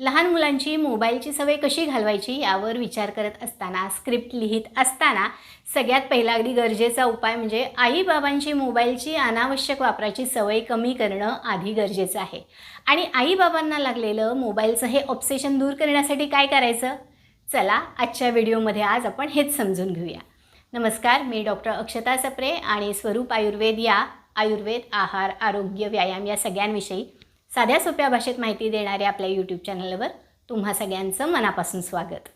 लहान मुलांची मोबाईलची सवय कशी घालवायची यावर विचार करत असताना स्क्रिप्ट लिहित असताना सगळ्यात पहिला अगदी गरजेचा उपाय म्हणजे आईबाबांची मोबाईलची अनावश्यक वापराची सवय कमी करणं आधी गरजेचं आहे. आणि आईबाबांना लागलेलं मोबाईलचं हे ऑप्सेशन दूर करण्यासाठी काय करायचं? चला आजच्या व्हिडिओमध्ये आज आपण हेच समजून घेऊया. नमस्कार मी डॉक्टर अक्षता सप्रे आणि स्वरूप आयुर्वेद या आयुर्वेद आहार आरोग्य व्यायाम या सगळ्यांविषयी साध्या सोप्या भाषेत माहिती देणाऱ्या आपल्या यूट्यूब चॅनलवर तुम्हा सगळ्यांचं मनापासून स्वागत.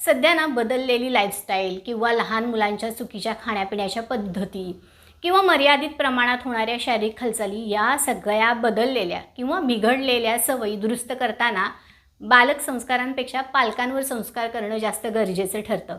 सध्या ना बदललेली लाईफस्टाईल किंवा लहान मुलांच्या चुकीच्या खाण्यापिण्याच्या पद्धती किंवा मर्यादित प्रमाणात होणाऱ्या शारीरिक हालचाली या सगळ्या बदललेल्या किंवा बिघडलेल्या सवयी दुरुस्त करताना बालक संस्कारांपेक्षा पालकांवर संस्कार करणं जास्त गरजेचं ठरतं.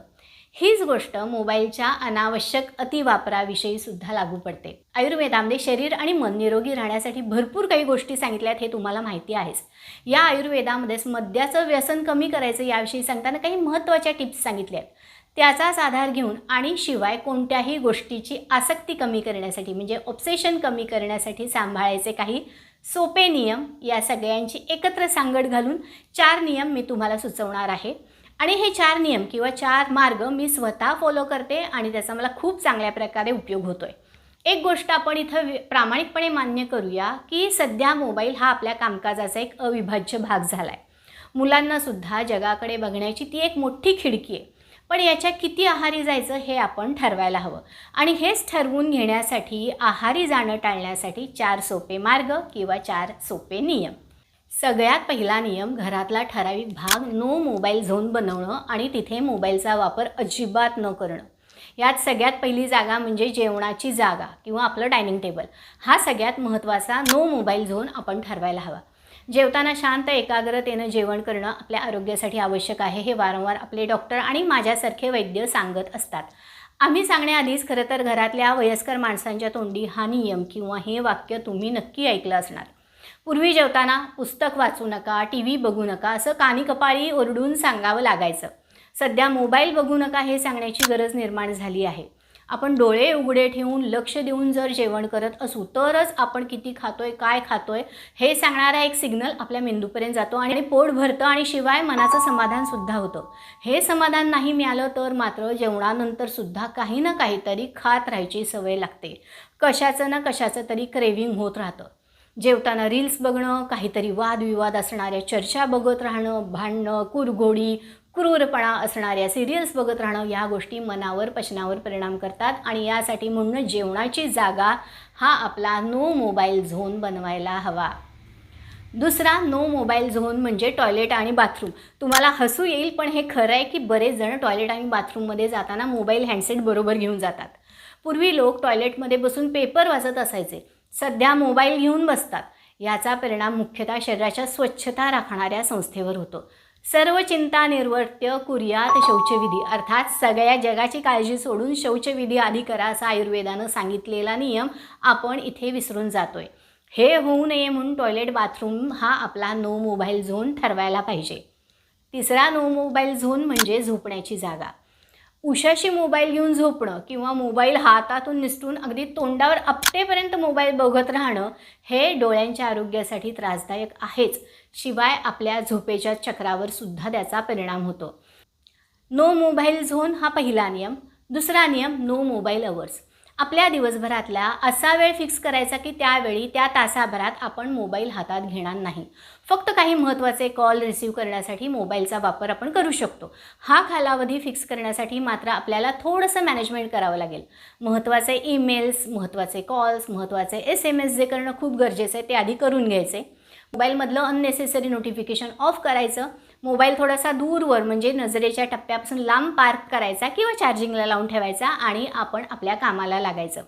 हीच गोष्ट मोबाईलच्या अनावश्यक अतिवापराविषयी सुद्धा लागू पडते. आयुर्वेदामध्ये शरीर आणि मन निरोगी राहण्यासाठी भरपूर काही गोष्टी सांगितल्यात हे तुम्हाला माहिती आहेच. या आयुर्वेदामध्येच मद्याचं व्यसन कमी करायचं याविषयी सांगताना काही महत्त्वाच्या टिप्स सांगितल्या आहेत त्याचाच आधार घेऊन आणि शिवाय कोणत्याही गोष्टीची आसक्ती कमी करण्यासाठी म्हणजे ऑब्सेशन कमी करण्यासाठी सांभाळायचे काही सोपे नियम या सगळ्यांची एकत्र सांगड घालून चार नियम मी तुम्हाला सुचवणार आहे. आणि हे चार नियम किंवा चार मार्ग मी स्वतः फॉलो करते आणि त्याचा मला खूप चांगल्या प्रकारे उपयोग होतो आहे एक गोष्ट आपण इथं वि- प्रामाणिकपणे मान्य करूया की सध्या मोबाईल हा आपल्या कामकाजाचा एक अविभाज्य भाग झाला आहे मुलांनासुद्धा जगाकडे बघण्याची ती एक मोठी खिडकी आहे. पण याच्या किती आहारी जायचं हे आपण ठरवायला हवं. आणि हेच ठरवून घेण्यासाठी आहारी जाणं टाळण्यासाठी चार सोपे मार्ग किंवा चार सोपे नियम. सगळ्यात पहिला नियम घरातला ठराविक भाग नो मोबाईल झोन बनवणं आणि तिथे मोबाईलचा वापर अजिबात न करणं. यात सगळ्यात पहिली जागा म्हणजे जेवणाची जागा किंवा आपलं डायनिंग टेबल हा सगळ्यात महत्त्वाचा नो मोबाईल झोन आपण ठरवायला हवा. जेवताना शांत एकाग्रतेनं जेवण करणं आपल्या आरोग्यासाठी आवश्यक आहे हे वारंवार आपले डॉक्टर आणि माझ्यासारखे वैद्य सांगत असतात. आम्ही सांगण्याआधीच खरं तर घरातल्या वयस्कर माणसांच्या तोंडी हा नियम किंवा हे वाक्य तुम्ही नक्की ऐकलं असणार. पूर्वी जेवताना पुस्तक वाचू नका टी व्ही बघू नका असं कानी कपाळी ओरडून सांगावं लागायचं. सध्या मोबाईल बघू नका हे सांगण्याची गरज निर्माण झाली आहे. आपण डोळे उघडे ठेवून लक्ष देऊन जर जेवण करत असू तरच आपण किती खातोय काय खातोय हे सांगणारा एक सिग्नल आपल्या मेंदूपर्यंत जातो आणि पोट भरतं आणि शिवाय मनाचं समाधान सुद्धा होतं. हे समाधान नाही मिळालं तर मात्र जेवणानंतर सुद्धा काही ना काहीतरी खात राहायची सवय लागते. कशाचं ना कशाचं तरी क्रेविंग होत राहतं. जेवताना रील्स बघणं काहीतरी वादविवाद असणाऱ्या चर्चा बघत राहणं भांडणं कुरघोडी क्रूरपणा असणाऱ्या सिरियल्स बघत राहणं या गोष्टी मनावर पचनावर परिणाम करतात. आणि यासाठी म्हणून जेवणाची जागा हा आपला नो मोबाईल झोन बनवायला हवा. दुसरा नो मोबाईल झोन म्हणजे टॉयलेट आणि बाथरूम तुम्हाला हसू येईल पण हे खरं आहे की बरेच जण टॉयलेट आणि बाथरूममध्ये जाताना मोबाईल हँडसेट बरोबर घेऊन जातात. पूर्वी लोक टॉयलेटमध्ये बसून पेपर वाचत असायचे. सध्या मोबाईल घेऊन बसतात. याचा परिणाम मुख्यतः शरीराच्या स्वच्छता राखणाऱ्या संस्थेवर होतो. सर्व चिंता निर्वर्त्य कुर्यात शौचविधी अर्थात सगळ्या जगाची काळजी सोडून शौचविधी आधी करा असा आयुर्वेदानं सांगितलेला नियम आपण इथे विसरून जातोय. हे होऊ नये म्हणून टॉयलेट बाथरूम हा आपला नो मोबाईल झोन ठरवायला पाहिजे. तिसरा नो मोबाईल झोन म्हणजे झोपण्याची जागा. उशाशी मोबाईल घेऊन झोपणं किंवा मोबाईल हातातून निसटून अगदी तोंडावर आपटेपर्यंत मोबाईल बघत राहणं हे डोळ्यांच्या आरोग्यासाठी त्रासदायक आहेच. शिवाय आपल्या झोपेच्या चक्रावर सुद्धा त्याचा परिणाम होतो. नो मोबाईल झोन हा पहिला नियम. दुसरा नियम नो मोबाईल अवर्स. आपल्या दिवसभरातला असा वेळ फिक्स करायचा की त्यावेळी त्या तासाभरात आपण मोबाईल हातात घेणार नाही. फक्त काही महत्त्वाचे कॉल रिसीव करण्यासाठी मोबाईलचा वापर आपण करू शकतो. हा कालावधी फिक्स करण्यासाठी मात्र आपल्याला थोडंसं मॅनेजमेंट करावं लागेल. महत्त्वाचे ईमेल्स महत्त्वाचे कॉल्स महत्त्वाचे एस एम एस जे करणं खूप गरजेचं आहे ते आधी करून घ्यायचे. मोबाईलमधलं अननेसेसरी नोटिफिकेशन ऑफ करायचं. मोबाईल थोडासा दूरवर म्हणजे नजरेच्या टप्प्यापासून लांब पार्क करायचा किंवा चार्जिंगला लावून ठेवायचा आणि आपण आपल्या कामाला लागायचं.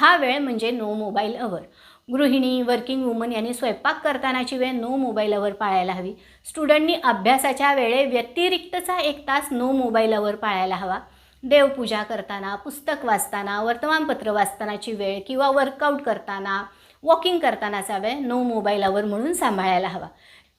हा वेळ म्हणजे नो मोबाईल अवर गृहिणी वर्किंग वुमन यांनी स्वयंपाक करतानाची वेळ नो मोबाईल अवर पाळायला हवी. स्टुडंटनी अभ्यासाच्या वेळे व्यतिरिक्तचा एक तास नो मोबाईल अवर पाळायला हवा. देवपूजा करताना पुस्तक वाचताना वर्तमानपत्र वाचतानाची वेळ किंवा वर्कआउट करताना वॉकिंग करतानाचा वेळ नो मोबाईलावर म्हणून सांभाळायला हवा.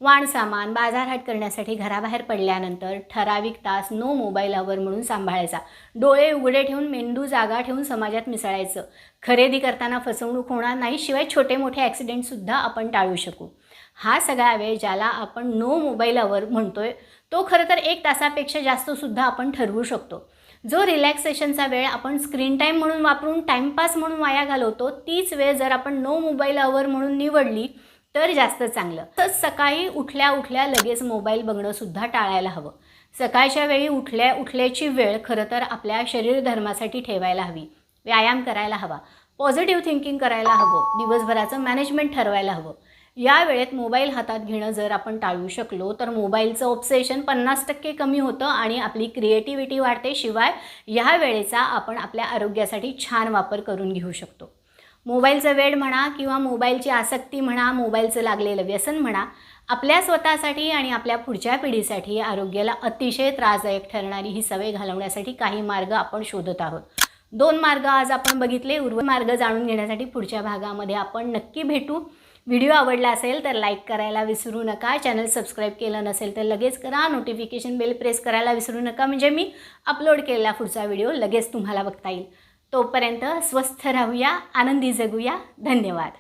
वाण सामान बाजारहाट करण्यासाठी घराबाहेर पडल्यानंतर ठराविक तास नो मोबाईल आवर म्हणून सांभाळायचा. डोळे उघडे ठेवून मेंदू जागा ठेवून समाजात मिसळायचं. खरेदी करताना फसवणूक होणार नाही शिवाय छोटे मोठे ॲक्सिडेंटसुद्धा आपण टाळू शकू. हा सगळा वेळ ज्याला आपण नो मोबाईलावर म्हणतोय तो खरं तर एक तासापेक्षा जास्तसुद्धा आपण ठरवू शकतो. जो रिलॅक्सेशनचा वेळ आपण स्क्रीन टाईम म्हणून वापरून टाईमपास म्हणून वाया घालवतो तीच वेळ जर आपण नो मोबाईल आवर म्हणून निवडली तर जास्त चांगलं. तर सकाळी उठल्या उठल्या लगेच मोबाईल बघणं सुद्धा टाळायला हवं. सकाळच्या वेळी उठल्या उठल्याची वेळ खरं तर आपल्या शरीर धर्मासाठी ठेवायला हवी. व्यायाम करायला हवा. पॉझिटिव्ह थिंकिंग करायला हवं. दिवसभराचं मॅनेजमेंट ठरवायला हवं. या वेळेत मोबाईल हातात घेणं जर आपण टाळू शकलो तर मोबाईलचं ऑब्सेशन पन्नास टक्के कमी होतं आणि आपली क्रिएटिव्हिटी वाढते. शिवाय ह्या वेळेचा आपण आपल्या आरोग्यासाठी छान वापर करून घेऊ शकतो. मोबाईलचा वेळ म्हणा किंवा मोबाईलची आसक्ती म्हणा मोबाईलचं लागलेलं व्यसन म्हणा आपल्या स्वतःसाठी आणि आपल्या पुढच्या पिढीसाठी आरोग्याला अतिशय त्रासदायक ठरणारी ही सवय घालवण्यासाठी काही मार्ग आपण शोधत आहोत. दोन मार्ग आज आपण बघितले. उर्व मार्ग जाणून घेण्यासाठी पुढच्या भागामध्ये आपण नक्की भेटू. व्हिडिओ आवडला असेल तर लाईक करायला विसरू नका. चॅनल सबस्क्राईब केलं नसेल तर लगेच करा. नोटिफिकेशन बेल प्रेस करायला विसरू नका. म्हणजे मी अपलोड केलेला पुढचा व्हिडिओ लगेच तुम्हाला बघता येईल. तोपर्यंत स्वस्थ राहूया आनंदी जगूया. धन्यवाद.